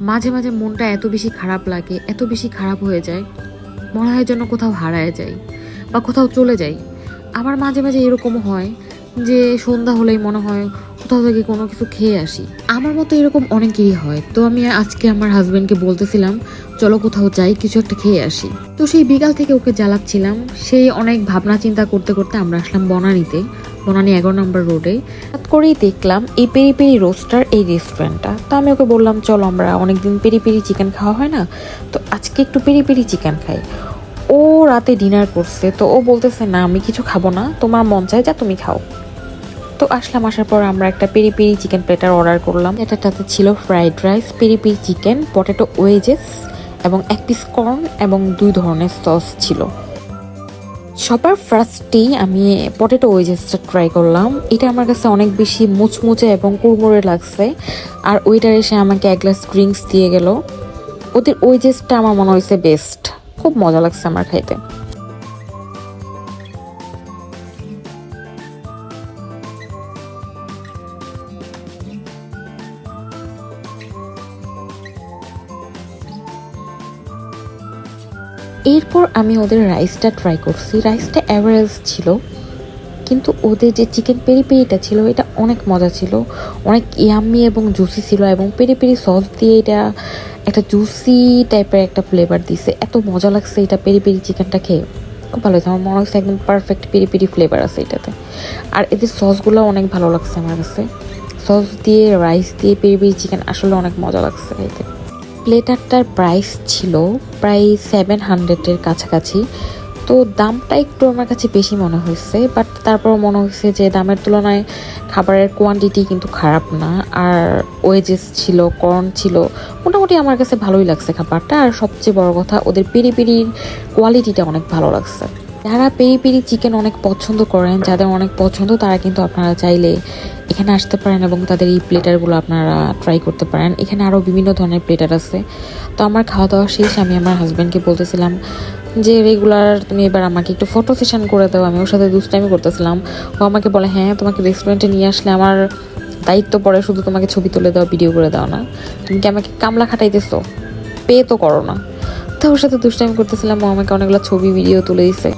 মাঝে মাঝে মনটা এত বেশি খারাপ লাগে, এত বেশি খারাপ হয়ে যায়, মনে হয় যেন কোথাও হারায় যাই বা কোথাও চলে যাই। আবার মাঝে মাঝে এরকমও হয় যে সন্ধ্যা হলেই মনে হয় কোথাও থেকে কোনো কিছু খেয়ে আসি। আমার মতো এরকম অনেকেরই হয়। তো আমি আজকে আমার হাজব্যান্ডকে বলতেছিলাম, চলো কোথাও যাই, কিছু একটা খেয়ে আসি। তো সেই বিকাল থেকে ওকে জ্বালাচ্ছিলাম। সেই অনেক ভাবনা চিন্তা করতে করতে আমরা আসলাম বনানীতে। বনানী এগারো নম্বর রোডে। হঠাৎ করেই দেখলাম এই পেরি পেরি রোস্টার এই রেস্টুরেন্টটা। তো আমি ওকে বললাম, চলো আমরা অনেকদিন পেরি পেরি চিকেন খাওয়া হয় না? তো আজকে একটু পেরি পেরি চিকেন খাই। ও রাতে ডিনার করছে, তো ও বলতেছে, না, আমি কিছু খাব না। তোমার মন চায় যা, তুমি খাও। তো আসলাম, আসার পর আমরা একটা peri peri chicken platter order করলাম। এটাটাতে ছিল fried rice, peri peri chicken, potato wedges এবং এক পিস কর্ন এবং দুই ধরনের সস ছিল। সবার ফার্স্টেই আমি পটেটো ওয়েজেসটা ট্রাই করলাম। এটা আমার কাছে অনেক বেশি মুচমুচে এবং কুড়মুড়ে লাগছে। আর ওইটার এসে আমাকে এক গ্লাস ড্রিঙ্কস দিয়ে গেল। ওদের ওয়েজেসটা আমার মনে হয়েছে বেস্ট খুব মজা লাগছে আমার খাইতে। এরপর আমি ওদের রাইসটা ট্রাই করছি। রাইসটা অ্যাভারেজ ছিল, কিন্তু ওদের যে চিকেন পেরি পেরিটা ছিল, এটা অনেক মজা ছিল। অনেক ইয়াম্মি এবং জুসি ছিল এবং পেরি পেরি সস দিয়ে এটা একটা জুসি টাইপের একটা ফ্লেভার দিছে। এত মজা লাগছে এটা পেরি পেরি চিকেনটা খেয়ে। খুব ভালো আমার মনে হচ্ছে একদম পারফেক্ট পেরি পেরি ফ্লেভার আছে এটাতে। আর এদের সসগুলো অনেক ভালো লাগছে আমার কাছে। সস দিয়ে রাইস দিয়ে পেরি পেরি চিকেন আসলে অনেক মজা লাগছে খাইতে প্লেটারটার প্রাইস ছিল প্রায় সেভেন হান্ড্রেডের কাছাকাছি। তো দামটা একটু আমার কাছে বেশি মনে হয়েছে বাট তারপর মনে হয়েছে যে দামের তুলনায় খাবারের কোয়ান্টিটি কিন্তু খারাপ না। আর ওয়েজেস ছিল কর্ন ছিল, মোটামুটি আমার কাছে ভালোই লাগছে খাবারটা। আর সবচেয়ে বড় কথা, ওদের পেরি পেরির কোয়ালিটিটা অনেক ভালো লাগছে। যারা পেরি পেরি চিকেন অনেক পছন্দ করেন, যাদের অনেক পছন্দ, তারা কিন্তু আপনারা চাইলে এখানে আসতে পারেন এবং তাদের এই প্লেটারগুলো আপনারা ট্রাই করতে পারেন। এখানে আরও বিভিন্ন ধরনের প্লেটার আছে। তো আমার খাওয়া দাওয়া শেষ, আমি আমার হাজব্যান্ডকে বলতেছিলাম যে রেগুলার তুমি এবার আমাকে একটু ফটো সেশন করে দাও। আমি ওর সাথে দুষ্টামি করতেছিলাম। ও আমাকে বলে হ্যাঁ তোমাকে রেস্টুরেন্টে নিয়ে আসলে আমার দায়িত্ব পড়ে, শুধু তোমাকে ছবি তুলে দাও ভিডিও করে দাও না। তুমি কি আমাকে কামলা খাটাইতেছো? পে তো করো না। তো ওর সাথে দুষ্টামি করতেছিলাম। ও আমাকে অনেকগুলো ছবি ভিডিও তুলে দিছে।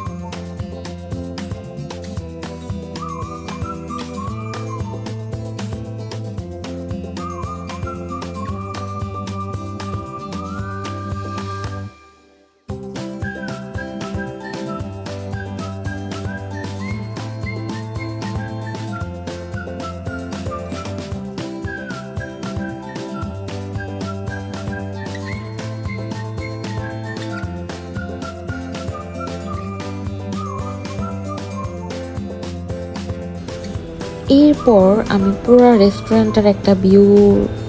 এরপর আমি পুরো রেস্টুরেন্টের একটা ভিউ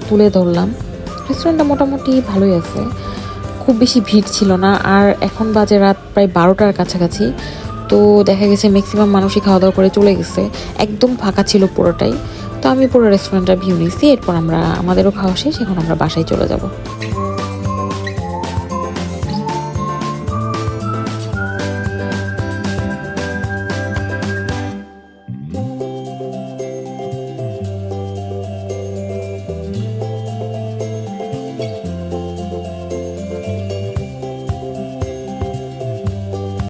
তুলে ধরলাম। রেস্টুরেন্টটা মোটামুটি ভালোই আছে। খুব বেশি ভিড় ছিল না। আর এখন বাজে রাত প্রায় বারোটার কাছাকাছি। তো দেখা গেছে ম্যাক্সিমাম মানুষই খাওয়া দাওয়া করে চলে গেছে। একদম ফাঁকা ছিল পুরোটাই। তো আমি পুরো রেস্টুরেন্টটা ভিউ নিয়েছি। এরপর আমরা, আমাদেরও খাওয়া শেষ। এখন আমরা বাসায় চলে যাব।